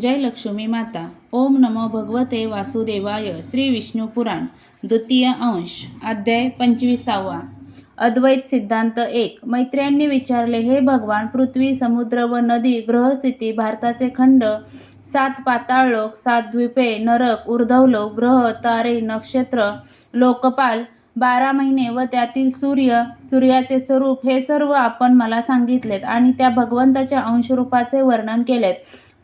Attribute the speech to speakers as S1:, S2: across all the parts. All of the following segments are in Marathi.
S1: जय लक्ष्मी माता. ओम नमो भगवते वासुदेवाय. श्री विष्णू पुराण द्वितीय अंश अध्याय पंचवीसावा. अद्वैत सिद्धांत एक. मैत्र्यांनी विचारले हे भगवान पृथ्वी समुद्र व नदी ग्रहस्थिती भारताचे खंड सात पाताळलोक सात द्वीपे नरक ऊर्ध्वलोक ग्रह तारे नक्षत्र लोकपाल बारा महिने व त्यातील सूर्य सूर्याचे स्वरूप हे सर्व आपण मला सांगितलेत आणि त्या भगवंताच्या अंशरूपाचे वर्णन केलेत.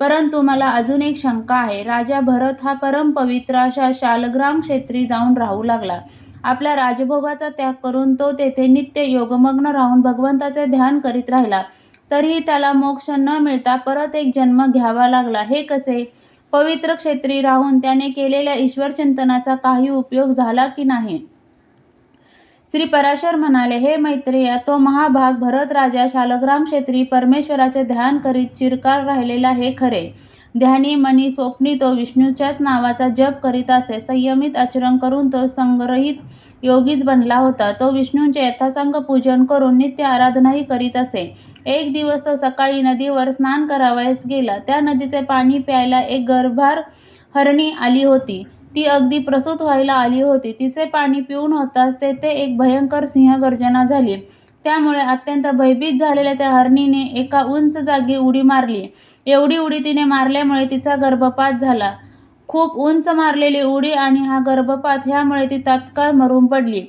S1: परंतु मला अजून एक शंका आहे. राजा भरत हा परम पवित्र अशा शालग्राम क्षेत्री जाऊन राहू लागला. आपल्या राजभोगाचा त्याग करून तो तेथे नित्य योगमग्न राहून भगवंताचे ध्यान करीत राहिला. तरीही त्याला मोक्ष न मिळता परत एक जन्म घ्यावा लागला. हे कसे? पवित्र क्षेत्री राहून त्याने केलेल्या ईश्वर चिंतनाचा काही उपयोग झाला की नाही? श्री पराशर म्हणाले हे मैत्रेय तो महाभाग भरत राजा शालग्राम क्षेत्री परमेश्वराचे ध्यान करीत चिरकाल राहिलेला हे खरे. ध्यानी मनी स्वप्नी तो विष्णूच्याच नावाचा जप करीत असे. संयमित आचरण करून तो संग्रहित योगीच बनला होता. तो विष्णूंचे यथासांग पूजन करून नित्य आराधनाही करीत असे. एक दिवस तो सकाळी नदीवर स्नान करावयास गेला. त्या नदीचे पाणी प्यायला एक गर्भार हरणी आली होती. ती अगदी प्रसूत व्हायला आली होती. तिचे पाणी पिऊन होताच तेथे एक भयंकर सिंहगर्जना झाली. त्यामुळे अत्यंत भयभीत झालेल्या त्या हरणीने एका उंच जागी उडी मारली. एवढी उडी तिने मारल्यामुळे तिचा गर्भपात झाला. खूप उंच मारलेली उडी आणि हा गर्भपात ह्यामुळे ती तात्काळ मरून पडली.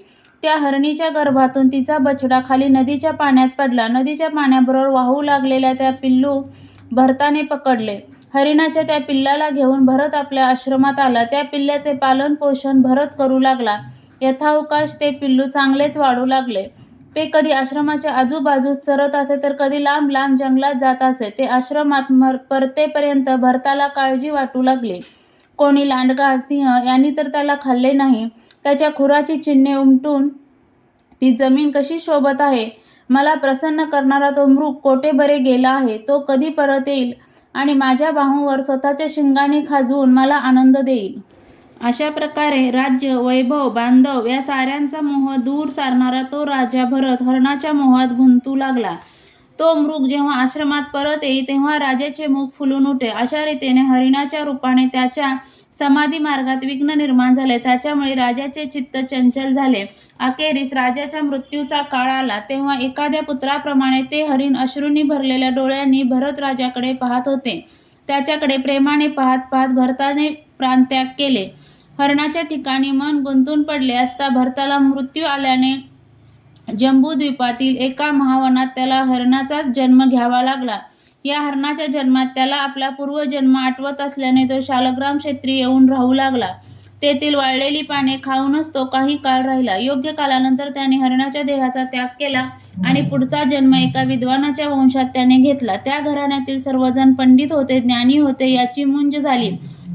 S1: त्या हरणीच्या गर्भातून तिचा बछडा खाली नदीच्या पाण्यात पडला. नदीच्या पाण्याबरोबर वाहू लागलेल्या त्या पिल्लू भरताने पकडले. हरिणाच्या त्या पिल्लाला घेऊन भरत आपल्या आश्रमात आला. त्या पिल्ल्याचे पालन पोषण भरत करू लागला. यथावकाश ते पिल्लू चांगलेच वाढू लागले. ते कधी आश्रमाच्या आजूबाजूस चरत असे तर कधी लांब लांब जंगलात जात असे. ते आश्रमात मर परतेपर्यंत भरताला काळजी वाटू लागली. कोणी लांडगा सिंह यांनी तर त्याला खाल्ले नाही. त्याच्या खुराची चिन्हे उमटून ती जमीन कशी शोभत आहे? मला प्रसन्न करणारा तो मृग कोठे बरे गेला आहे? तो कधी परत येईल? आणि माझ्या बाहूवर स्वतःच्या शिंगाने खाजवून मला आनंद देईल. अशा प्रकारे राज्य वैभव बांधव या साऱ्यांचा मोह दूर सारणारा तो राजा भरत हरणाच्या मोहात गुंतू लागला. तो मृग जेव्हा आश्रमात परत येई तेव्हा राजाचे मुख फुलून उठे. अशा रीतीने हरिणाच्या रूपाने त्याच्या समाधी मार्गात विघ्न निर्माण झाले. त्याच्यामुळे राजाचे चित्त चंचल झाले. अखेरीस राजाच्या मृत्यूचा काळ आला. तेव्हा एखाद्या पुत्राप्रमाणे ते हरिण अश्रूंनी भरलेल्या डोळ्यांनी भरत राजाकडे पाहत होते. त्याच्याकडे प्रेमाने पाहत पाहत भरताने प्राणत्याग केले. हरणाच्या ठिकाणी मन गुंतून पडले असता भरताला मृत्यू आल्याने जम्बूद्वीपातील एका महावनात त्याला हरणाचाच जन्म घ्यावा लागला. या हरणाच्या जन्मात त्याला आपला पूर्वजन्म आठवत असल्याने तो शालग्राम क्षेत्री येऊन राहू लागला. तेथील वाळलेली पाने खाऊनच तो काही काळ राहिला. योग्य कालानंतर त्याने हरणाच्या देहाचा त्याग केला आणि पुढचा जन्म एका विद्वानाच्या वंशात त्याने घेतला. त्या घराण्यातील सर्वजण पंडित होते ज्ञानी होते याची मुंज झाली.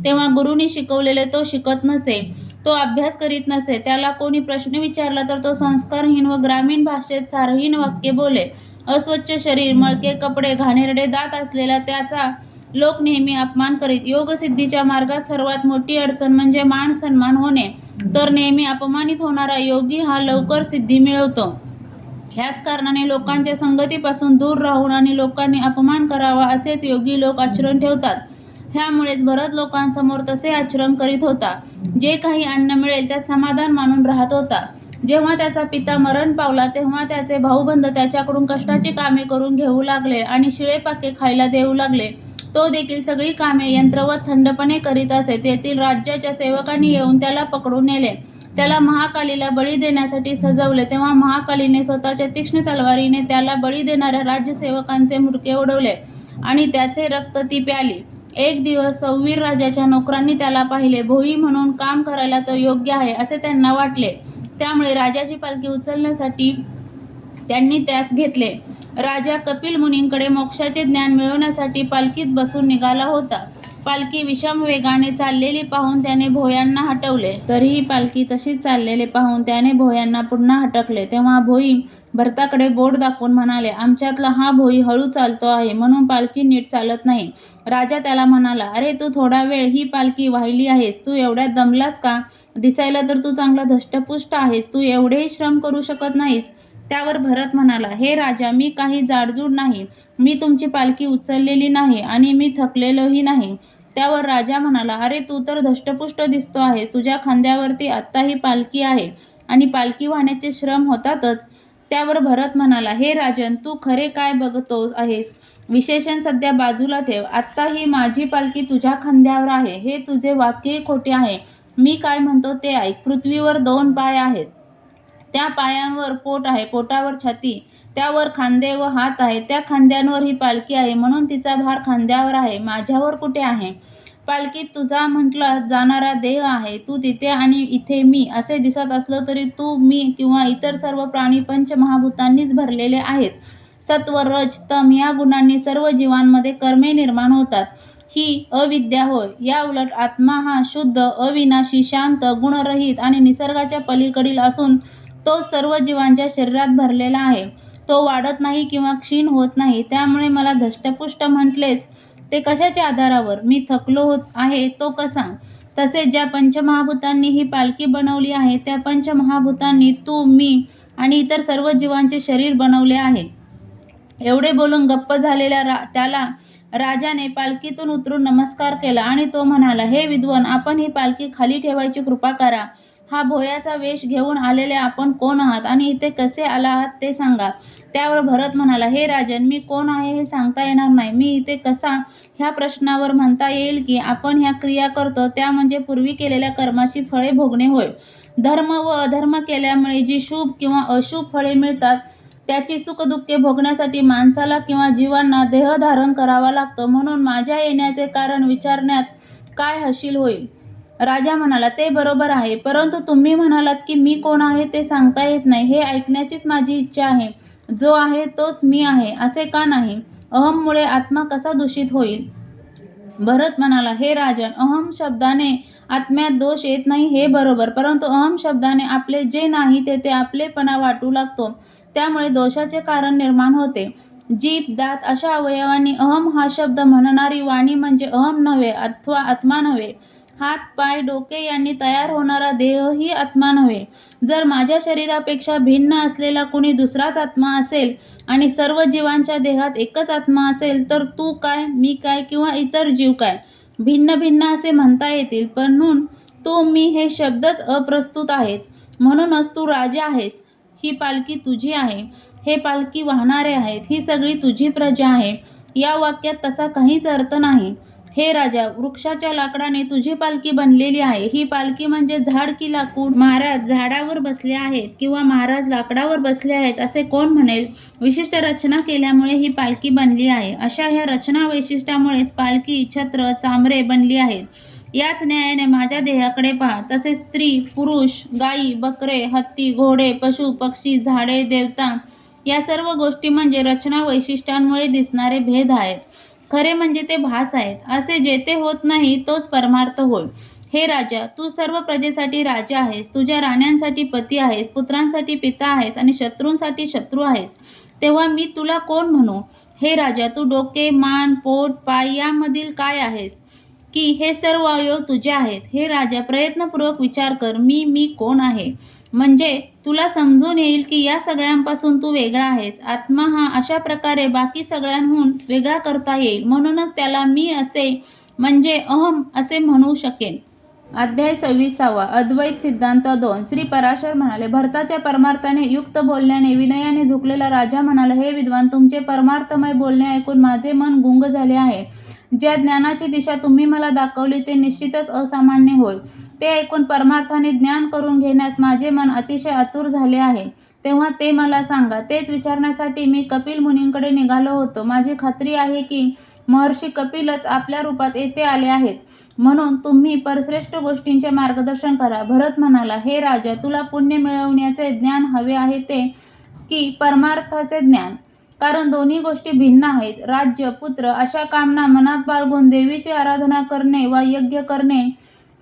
S1: तेव्हा गुरुनी शिकवलेले तो शिकत नसे तो अभ्यास करीत नसे. त्याला कोणी प्रश्न विचारला तर तो संस्कारहीन व ग्रामीण भाषेत सारहीन वाक्य बोले. अस्वच्छ शरीर मळके कपडे घाणेरडे दात असलेला त्याचा लोक नेहमी अपमान करीत. योगसिद्धीच्या मार्गात सर्वात मोठी अडचण म्हणजे मान सन्मान होणे. तर नेहमी अपमानित होणारा योगी हा लवकर सिद्धी मिळवतो. ह्याच कारणाने लोकांच्या संगतीपासून दूर राहून आणि लोकांनी अपमान करावा असेच योगी लोक आचरण ठेवतात. ह्यामुळेच भरत लोकांसमोर तसे आचरण करीत होता. जे काही अन्न मिळेल त्यात समाधान मानून राहत होता. जेव्हा त्याचा पिता मरण पावला तेव्हा त्याचे भाऊबंद त्याच्याकडून कष्टाची कामे करून घेऊ लागले आणि शिळेपाके खायला देऊ लागले. तो देखील सगळी कामे यंत्रवत थंडपणे करीत असे. तेथील राज्याच्या सेवकांनी येऊन त्याला पकडून नेले. त्याला महाकालीला बळी देण्यासाठी सजवले. तेव्हा महाकालीने स्वतःच्या तीक्ष्ण तलवारीने त्याला बळी देणाऱ्या राज्यसेवकांचे मुडके उडवले आणि त्याचे रक्त ती प्याली एक दिवस सौवीर राजाच्या नोकरांनी त्याला पाहिले. भोई म्हणून काम करायला तो योग्य आहे असे त्यांना वाटले. त्यामुळे राजाची पालखी उचलण्यासाठी त्यांनी त्यास घेतले. राजा कपिल मुनींकडे मोक्षाचे ज्ञान मिळवण्यासाठी पालखीत बसून निघाला होता. पालखी विषम वेगाने चाललेली पाहून त्याने भोयांना हटवले. तरीही पालखी तशीच चाललेले पाहून त्याने भोयांना पुन्हा हटकले. तेव्हा भोई भरताकडे बोट दाखवून म्हणाले आमच्यातला हा भोई हळू चालतो आहे म्हणून पालखी नीट चालत नाही. राजा त्याला म्हणाला अरे तू थोडा वेळ ही पालखी वाहिली आहेस. तू एवढ्यात दमलास का? दिसायला तर तू चांगला धष्टपुष्ट आहेस. तू एवढेही श्रम करू शकत नाहीस. त्यावर भरत म्हणाला हे राजा मी काही जाडजूड नाही. मी तुमची पालखी उचललेली नाही आणि मी थकलेलोही नाही. त्यावर राजा म्हणाला अरे तू तर धष्टपुष्ट दिसतो आहेस. तुझ्या खांद्यावरती आत्ताही पालखी आहे आणि पालखी वाहण्याचे श्रम होतातच. त्यावर भरत म्हणाला हे राजन तू खरे काय बघतो आहेस? विशेषण सध्या बाजूला ठेव. आत्ता ही माझी पालखी तुझ्या खांद्यावर आहे. हे तुझे वाक्यही खोटे आहे. मी काय म्हणतो ते ऐक. पृथ्वीवर दोन पाय आहेत. त्या पायांवर पोट आहे पोटावर छाती त्यावर खांदे व हात आहे त्या खांद्यांवर ही पालखी आहे म्हणून तिचा भार खांद्यावर आहे माझ्यावर कुठे आहे? पालखीत तुझा म्हटला जाणारा देह आहे तू तिथे आणि इथे मी. असे दिसत असलो तरी तू मी किंवा इतर सर्व प्राणी पंचमहाभूतांनीच भरलेले आहेत. सत्व रज तम या गुणांनी सर्व जीवांमध्ये कर्मे निर्माण होतात. ही अविद्या होय. या उलट आत्मा हा शुद्ध अविनाशी शांत गुणरहित आणि निसर्गाच्या पलीकडील असून तो सर्व जीवांच्या शरीरात भरलेला आहे. तो वाढत नाही किंवा क्षीण होत नाही त्यामुळे मला धष्टपुष्ट म्हटलेस ते कशाच्या आधारावर? मी थकलो होत आहे तो कसा? तसेच ज्या पंचमहाभूतांनी ही पालखी बनवली आहे त्या पंचमहाभूतांनी तू मी आणि इतर सर्व जीवांचे शरीर बनवले आहे. एवढे बोलून गप्प झालेल्या रा त्याला राजाने पालखीतून उतरून नमस्कार केला आणि तो म्हणाला हे विद्वान आपण ही पालखी खाली ठेवायची कृपा करा. हा भोयाचा वेश घेऊन आलेले आपण कोण आहात? आणि इथे कसे आला आहात ते सांगा. त्यावर भरत म्हणाला हे राजन मी कोण आहे हे सांगता येणार नाही. मी इथे कसा ह्या प्रश्नावर म्हणता येईल की आपण ह्या क्रिया करतो त्या म्हणजे पूर्वी केलेल्या कर्माची फळे भोगणे होय. धर्म व अधर्म केल्यामुळे जी शुभ किंवा अशुभ फळे मिळतात त्याची सुखदुःखे भोगण्यासाठी माणसाला किंवा जीवांना देह धारण करावा लागतो. म्हणून माझ्या येण्याचे कारण विचारण्यात काय हशील होईल? राजा म्हणाला ते बरोबर आहे. परंतु तुम्ही म्हणालात की मी कोण आहे ते सांगता येत नाही. हे ऐकण्याचीच माझी इच्छा आहे. जो आहे तोच मी आहे. असे का नाही? अहममुळे आत्मा कसा दूषित होईल? भरत म्हणाला हे राजन अहम शब्दाने आत्म्यात दोष येत नाही हे बरोबर. परंतु अहम शब्दाने आपले जे नाही ते ते आपलेपणा वाटू लागतो. त्यामुळे दोषाचे कारण निर्माण होते. जीप दात अशा अवयवांनी अहम हा शब्द म्हणणारी वाणी म्हणजे अहम नव्हे अथवा आत्मा नव्हे. हात पाय डोके यांनी तयार होणारा देहही आत्मा नव्हे. जर माझ्या शरीरापेक्षा भिन्न असलेला कुणी दुसराच आत्मा असेल आणि सर्व जीवांच्या देहात एकच आत्मा असेल तर तू काय मी काय किंवा इतर जीव काय? भिन्न भिन्न असे म्हणता येतील पण म्हणून तू मी हे शब्दच अप्रस्तुत आहेत. म्हणूनच तू राजा आहेस. ही पालखी तुझी आहे. हे पालखी वाहणारे आहेत. ही सगळी तुझी प्रजा आहे. या वाक्यात तसा काहीच अर्थ नाही. हे राजा वृक्षाच्या लाकडाने तुझी पालखी बनलेली आहे. ही पालखी म्हणजे झाड की लाकूड? महाराज झाडावर बसले आहेत किंवा महाराज लाकडावर बसले आहेत असे कोण म्हणेल? विशिष्ट रचना केल्यामुळे ही पालखी बनली आहे. अशा ह्या रचना वैशिष्ट्यामुळेच पालखी छत्र चांबरे बनली आहेत. याच न्यायाने माझ्या देहाकडे पहा. तसेच स्त्री पुरुष गायी बकरे हत्ती घोडे पशु पक्षी झाडे देवता या सर्व गोष्टी म्हणजे रचना वैशिष्ट्यांमुळे दिसणारे भेद आहेत. खरे म्हणजे ते भास आहेत. असे जेथे होत नाही तोच परमार्थ होय. हे राजा तू सर्व प्रजेसाठी राजा आहेस. तुझ्या राण्यांसाठी पती आहेस. पुत्रांसाठी पिता आहेस आणि शत्रूंसाठी शत्रू आहेस. तेव्हा मी तुला कोण म्हणू? हे राजा तू डोके मान पोट पाय यामधील काय आहेस? की हे सर्व अवयव तुझे आहेत. हे राजा प्रयत्नपूर्वक विचार कर मी मी कोण आहे? म्हणजे तुला समजून येईल की या सगळ्यांपासून तू वेगळा आहेस. आत्मा हा अशा प्रकारे बाकी सगळ्यांहून वेगळा करता येईल. म्हणूनच त्याला मी असे म्हणजे अहम असे म्हणू शकेन. अध्याय सव्वीसावा. अद्वैत सिद्धांत दोन. श्री पराशर म्हणाले भरताच्या परमार्थाने युक्त बोलण्याने विनयाने झुकलेला राजा म्हणाला हे विद्वान तुमचे परमार्थमय बोलणे ऐकून माझे मन गुंग झाले आहे. ज्या ज्ञानाची दिशा तुम्ही मला दाखवली ते निश्चितच असामान्य होय. ते ऐकून परमार्थाने ज्ञान करून घेण्यास माझे मन अतिशय आतुर झाले आहे. तेव्हा ते मला सांगा. तेच विचारण्यासाठी मी कपिल मुनींकडे निघालो होतो. माझी खात्री आहे की महर्षी कपिलच आपल्या रूपात येथे आले आहेत. म्हणून तुम्ही परश्रेष्ठ गोष्टींचे मार्गदर्शन करा. भरत म्हणाला हे राजा तुला पुण्य मिळवण्याचे ज्ञान हवे आहे ते की परमार्थाचे ज्ञान? कारण दोन्ही गोष्टी भिन्न आहेत. राज्य पुत्र अशा कामना मनात बाळगून देवीची आराधना करणे वा यज्ञ करणे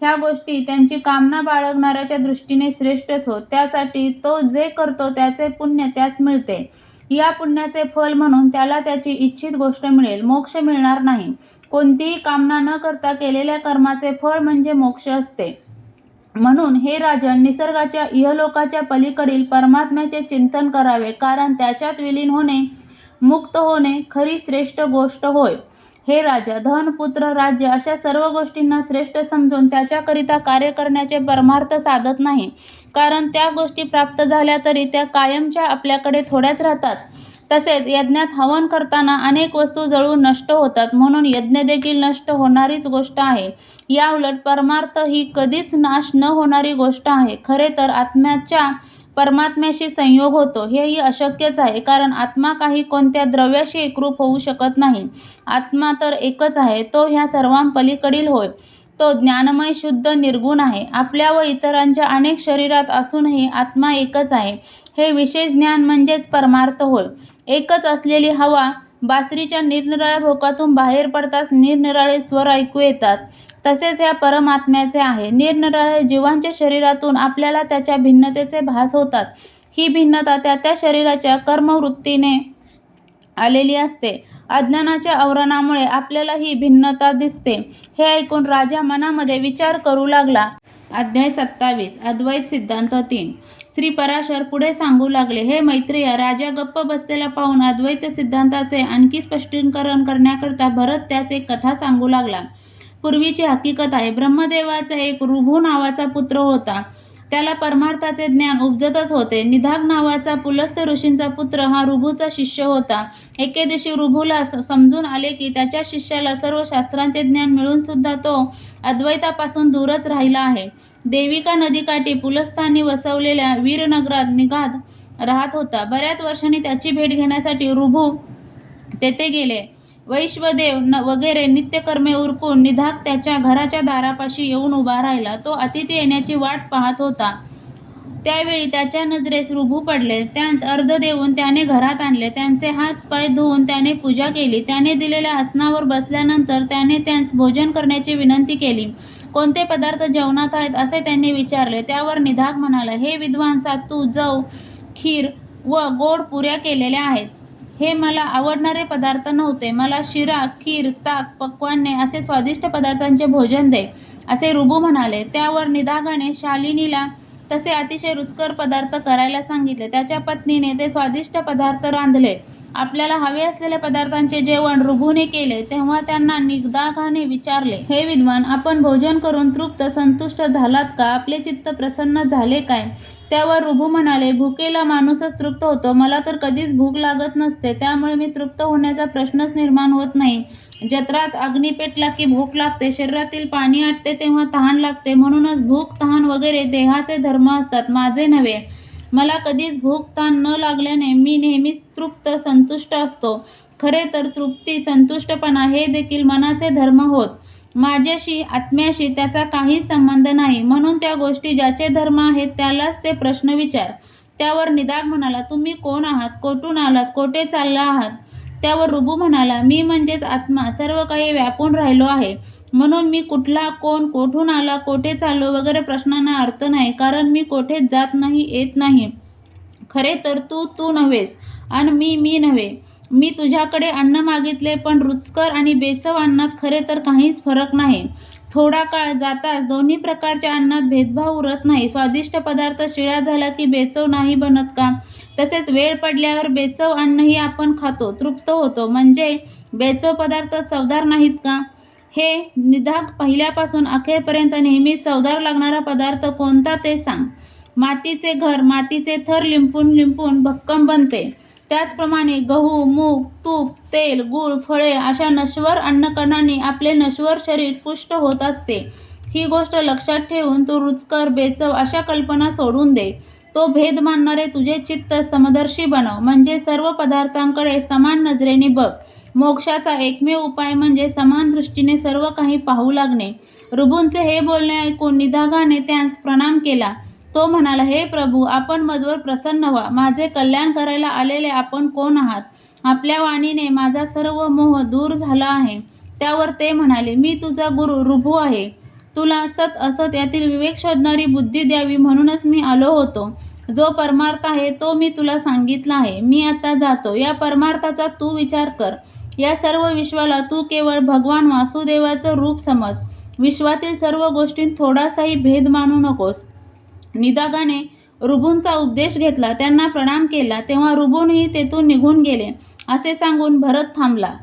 S1: ह्या गोष्टी त्यांची कामना बाळगणाऱ्याच्या दृष्टीने श्रेष्ठच होत. त्यासाठी तो जे करतो त्याचे पुण्य त्यास मिळते. या पुण्याचे फल म्हणून त्याला त्याची इच्छित गोष्ट मिळेल. मोक्ष मिळणार नाही. कोणतीही कामना न करता केलेल्या कर्माचे फळ म्हणजे मोक्ष असते. म्हणून हे राजन निसर्गाच्या इहलोकाच्या पलीकडील परमात्म्याचे चिंतन करावे कारण त्याच्यात विलीन होणे मुक्त होणे खरी श्रेष्ठ गोष्ट होय. हे राजा धन पुत्र राज्य अशा सर्व गोष्टींना श्रेष्ठ समजून त्याच्याकरिता कार्य करण्याचे परमार्थ साधत नाही. कारण त्या गोष्टी प्राप्त झाल्या तरी त्या कायमच्या आपल्याकडे थोड्याच राहतात. तसेच यज्ञात हवन करताना अनेक वस्तू जळून नष्ट होतात म्हणून यज्ञ देखील नष्ट होणारीच गोष्ट आहे. याउलट परमार्थ ही कधीच नाश न होणारी गोष्ट आहे. खरे तर आत्म्याच्या परमात्म्याशी संयोग होतो हेही अशक्यच आहे. कारण आत्मा काही कोणत्या द्रव्याशी एकरूप होऊ शकत नाही. आत्मा तर एकच आहे तो ह्या सर्वांपलीकडील होय. तो ज्ञानमय शुद्ध निर्गुण आहे. आपल्या व इतरांच्या अनेक शरीरात असूनही आत्मा एकच आहे. हे विशेष ज्ञान म्हणजेच परमार्थ होय. एकच असलेली हवा बासरीच्या निरनिराळ्या भोकातून बाहेर पडताच निरनिराळे स्वर ऐकू येतात. तसेच या परमात्म्याचे आहे. निरनिराळ्या जीवांच्या शरीरातून आपल्याला त्याच्या भिन्नतेचे भास होतात. ही भिन्नता त्या त्या शरीराच्या कर्मवृत्तीने आलेली असते. अज्ञानाच्या आवरणामुळे आपल्याला ही भिन्नता दिसते. हे ऐकून राजा मनामध्ये विचार करू लागला. अध्याय सत्तावीस. अद्वैत सिद्धांत तीन. श्री पराशर पुढे सांगू लागले हे मैत्रिय राजा गप्प बसलेला पाहून अद्वैत सिद्धांताचे आणखी स्पष्टीकरण करण्याकरता भरत त्यास एक कथा सांगू लागला. पूर्वीची हकीकत आहे ब्रह्मदेवाचा एक रुभू नावाचा पुत्र होता. त्याला परमार्थाचे ज्ञान उपजतच होते. निधाग नावाचा पुलस्त ऋषींचा पुत्र हा रुभूचा शिष्य होता. एके दिवशी रुभूला समजून आले की त्याच्या शिष्याला सर्व शास्त्रांचे ज्ञान मिळून सुद्धा तो अद्वैतापासून दूरच राहिला आहे. देविका नदीकाठी पुलस्थानी वसवलेल्या वीरनगरात निघात राहत होता. बऱ्याच वर्षांनी त्याची भेट घेण्यासाठी रुभू तेथे गेले. वैश्वदेव न वगैरे नित्यकर्मे उरकून निधाक त्याच्या घराच्या दारापाशी येऊन उभा राहिला. तो अतिथी येण्याची वाट पाहत होता. त्यावेळी त्याच्या नजरेस रुभू पडले. त्यांस अर्ध देऊन त्याने घरात आणले. त्यांचे हात पाय धुवून त्याने पूजा केली. त्याने दिलेल्या आसनावर बसल्यानंतर त्याने त्यांस भोजन करण्याची विनंती केली. कोणते पदार्थ जेवणात आहेत असे त्यांनी विचारले. त्यावर निधाग म्हणाला हे विद्वान सातू जव खीर व गोड पुऱ्या केलेल्या आहेत. हे मला आवडणारे पदार्थ नव्हते. मला शिरा खीर ताक पक्वान्ने असे स्वादिष्ट पदार्थांचे भोजन दे असे रुबू म्हणाले. त्यावर निदागाने शालिनीला तसे अतिशय रुचकर पदार्थ करायला सांगितले. त्याच्या पत्नीने ते स्वादिष्ट पदार्थ रांधले. आपल्याला हवे असलेल्या पदार्थांचे जेवण रुभूने केले तेव्हा त्यांना निगदाघाने विचारले हे विद्वान आपण भोजन करून तृप्त संतुष्ट झालात का? आपले चित्त प्रसन्न झाले काय? त्यावर रुभू म्हणाले भुकेला माणूसच तृप्त होतो. मला तर कधीच भूक लागत नसते. त्यामुळे मी तृप्त होण्याचा प्रश्नच निर्माण होत नाही. जत्रात अग्नी पेटला की भूक लागते. शरीरातील पाणी आटते तेव्हा तहान लागते. म्हणूनच भूक तहान वगैरे देहाचे धर्म असतात माझे नव्हे. मला कधीच भूक ताण न लागल्याने मी नेहमीच तृप्त संतुष्ट असतो. खरे तर तृप्ती संतुष्टपणा हे देखील मनाचे धर्म होत. माझ्याशी आत्म्याशी त्याचा काही संबंध नाही. म्हणून त्या गोष्टी ज्याचे धर्म आहेत त्यालाच ते प्रश्न विचार. त्यावर निदाग म्हणाला तुम्ही कोण आहात? कोठून आलात? कोठे चालला आहात? त्यावर रुबू म्हणाला मी म्हणजेच आत्मा. सर्व काही व्यापून राहिलो आहे. म्हणून मी कुठला कोण कोठून आला कोठे चाललो वगैरे प्रश्नांना अर्थ नाही कारण मी कोठेच जात नाही येत नाही. खरे तर तू तू नव्हेस आणि मी मी नव्हे. मी तुझ्याकडे अन्न मागितले पण रुचकर आणि बेचव अन्नात खरे तर काहीच फरक नाही. थोडा काळ जाताच दोन्ही प्रकारच्या अन्नात भेदभाव उरत नाही. स्वादिष्ट पदार्थ शिळा झाला की बेचव नाही बनत का? तसेच वेळ पडल्यावर बेचव अन्नही आपण खातो तृप्त होतो. म्हणजे बेचव पदार्थ चवदार नाहीत का? हे निधाक पहिल्यापासून अखेरपर्यंत नेहमी चवदार लागणारा पदार्थ कोणता ते सांग. मातीचे घर मातीचे थर लिंपून लिंपून भक्कम बनते. त्याचप्रमाणे गहू मूग तूप तेल गूळ फळे अशा नश्वर अन्नकणांनी आपले नश्वर शरीर पुष्ट होत असते. ही गोष्ट लक्षात ठेवून तू रुचकर बेचव अशा कल्पना सोडून दे. तो भेद मानणारे तुझे चित्त समदर्शी बनव. म्हणजे सर्व पदार्थांकडे समान नजरेने बघ. मोक्षाचा एकमेव उपाय म्हणजे समान दृष्टीने सर्व काही पाहू लागणे. रुबूंचे हे बोलणे ऐकून निधागाने त्यांस प्रणाम केला. तो म्हणाला हे प्रभू आपण मजवर प्रसन्न व्हा. माझे कल्याण करायला आलेले आपण कोण आहात? आपल्या वाणीने माझा सर्व मोह दूर झाला आहे. त्यावर ते म्हणाले मी तुझा गुरु रुभू आहे. तुला सत असत यातील विवेक शोधणारी बुद्धी द्यावी म्हणूनच मी आलो होतो. जो परमार्थ आहे तो मी तुला सांगितला आहे. मी आता जातो. या परमार्थाचा तू विचार कर. या सर्व विश्वाला तू केवळ भगवान वासुदेवाचं रूप समज. विश्वातील सर्व गोष्टींत थोडासाही भेद मानू नकोस. निदागाने रुबूंचा उपदेश घेतला. त्यांना प्रणाम केला. तेव्हा रुबूनही तेथून निघून गेले. असे सांगून भरत थांबला.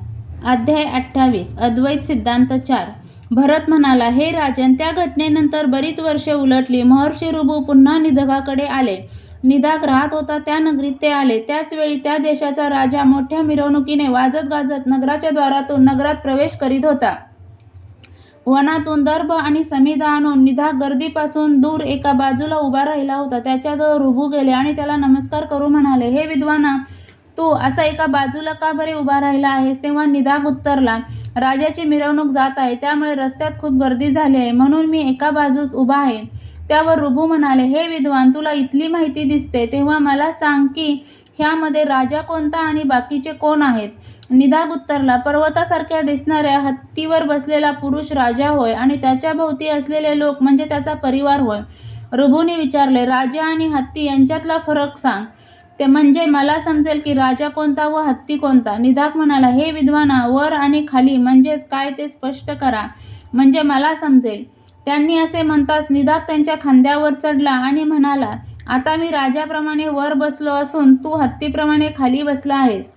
S1: अध्याय अठ्ठावीस. अद्वैत सिद्धांत चार. भरत म्हणाला हे राजन त्या घटनेनंतर बरीच वर्षे उलटली. महर्षी रुबू पुन्हा निधगाकडे आले. निधाग राहत होता त्या नगरीत ते आले. त्याच वेळी त्या देशाचा राजा मोठ्या मिरवणुकीने वाजत गाजत नगराच्या द्वारातून नगरात प्रवेश करीत होता. वनातून दर्भ आणि समिधा आणून निधा गर्दीपासून दूर एका बाजूला उभा राहिला होता. त्याच्याजवळ रुबू गेले आणि त्याला नमस्कार करू म्हणाले हे विद्वाना तू असा एका बाजूला का बरे उभा राहिला आहेस? तेव्हा निधाग उत्तरला राजाची मिरवणूक जात आहे. त्यामुळे रस्त्यात खूप गर्दी झाली आहे. म्हणून मी एका बाजूस उभा आहे. त्यावर रुबू म्हणाले हे विद्वान तुला इथली माहिती दिसते. तेव्हा मला सांग की ह्यामध्ये राजा कोणता आणि बाकीचे कोण आहेत? निदाग उत्तरला पर्वतासारख्या दिसणाऱ्या हत्तीवर बसलेला पुरुष राजा होय आणि त्याच्या भोवती असलेले लोक म्हणजे त्याचा परिवार होय. रुबूने विचारले राजा आणि हत्ती यांच्यातला फरक सांग. ते म्हणजे मला समजेल की राजा कोणता व हत्ती कोणता? निधाक म्हणाला हे विद्वाना वर आणि खाली म्हणजेच काय ते स्पष्ट करा. म्हणजे मला समजेल. त्यांनी असे म्हणताच निधाक त्यांच्या खांद्यावर चढला आणि म्हणाला आता मी राजाप्रमाणे वर बसलो असून तू हत्तीप्रमाणे खाली बसला आहेस.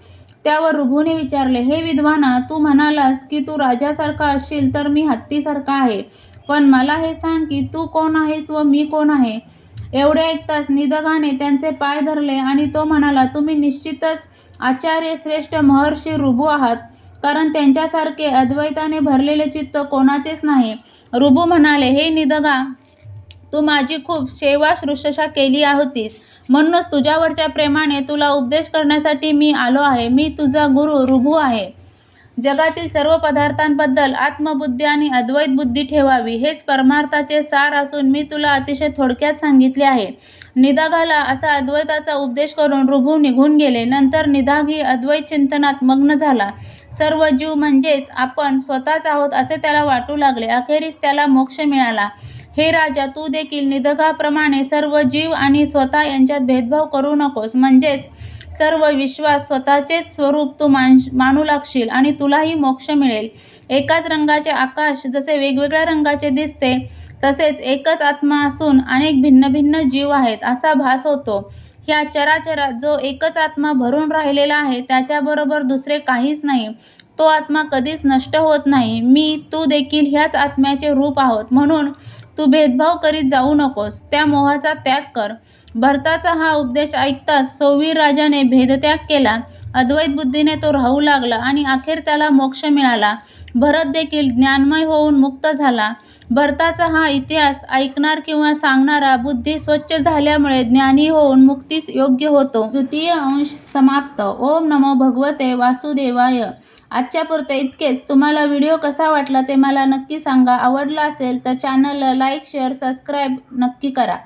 S1: त्यावर रुभूने विचारले हे विद्वाना तू म्हणालास की तू राजासारखा असशील तर मी हत्तीसारखा आहे. पण मला हे सांग की तू कोण आहेस व मी कोण आहे? एवढे ऐकताच निदगाने त्यांचे पाय धरले आणि तो म्हणाला तुम्ही निश्चितच आचार्य श्रेष्ठ महर्षी रुबू आहात कारण त्यांच्यासारखे अद्वैताने भरलेले चित्त कोणाचेच नाही. रुबू म्हणाले हे निदगा तू माझी खूप सेवा शुश्रूषा केली होतीस म्हणूनच तुझ्यावरच्या प्रेमाने तुला उपदेश करण्यासाठी मी आलो आहे. मी तुझा गुरु रुभू आहे. जगातील सर्व पदार्थांबद्दल आत्मबुद्धी आणि अद्वैत बुद्धी ठेवावी हेच परमार्थाचे सार असून मी तुला अतिशय थोडक्यात सांगितले आहे. निदागाला असा अद्वैताचा उपदेश करून रुभू निघून गेले. नंतर निदाघी ही अद्वैत चिंतनात मग्न झाला. सर्व जीव म्हणजेच आपण स्वतःच आहोत असे त्याला वाटू लागले. अखेरीस त्याला मोक्ष मिळाला. हे राजा तू देखील निदघाप्रमाणे सर्व जीव आणि स्वतः यांच्यात भेदभाव करू नकोस. म्हणजेच सर्व विश्वास स्वतःचेच स्वरूप तू मान मानू लागशील आणि तुलाही मोक्ष मिळेल. एकाच रंगाचे आकाश जसे वेगवेगळ्या रंगाचे दिसते तसेच एकच आत्मा असून अनेक भिन्न भिन्न जीव आहेत असा भास होतो. ह्या चराचरात जो एकच आत्मा भरून राहिलेला आहे त्याच्याबरोबर दुसरे काहीच नाही. तो आत्मा कधीच नष्ट होत नाही. मी तू देखील ह्याच आत्म्याचे रूप आहोत. म्हणून तू भेदभाव करीत जाऊ नकोस. त्या मोहाचा त्याग कर. भरताचा हा उपदेश ऐकताच सौवीर राजाने भेदत्याग केला. अद्वैत बुद्धीने तो राहू लागला आणि अखेर त्याला मोक्ष मिळाला. भरत देखील ज्ञानमय होऊन मुक्त झाला. भरताचा हा इतिहास ऐकणार किंवा सांगणारा बुद्धी स्वच्छ झाल्यामुळे ज्ञानी होऊन मुक्तीस योग्य होतो. द्वितीय अंश समाप्त. ओम नमो भगवते वासुदेवाय. आजच्या पुरते इतकेच. तुम्हाला व्हिडिओ कसा वाटला ते मला नक्की सांगा. आवडला असेल तर चॅनलला लाईक शेअर सबस्क्राईब नक्की करा.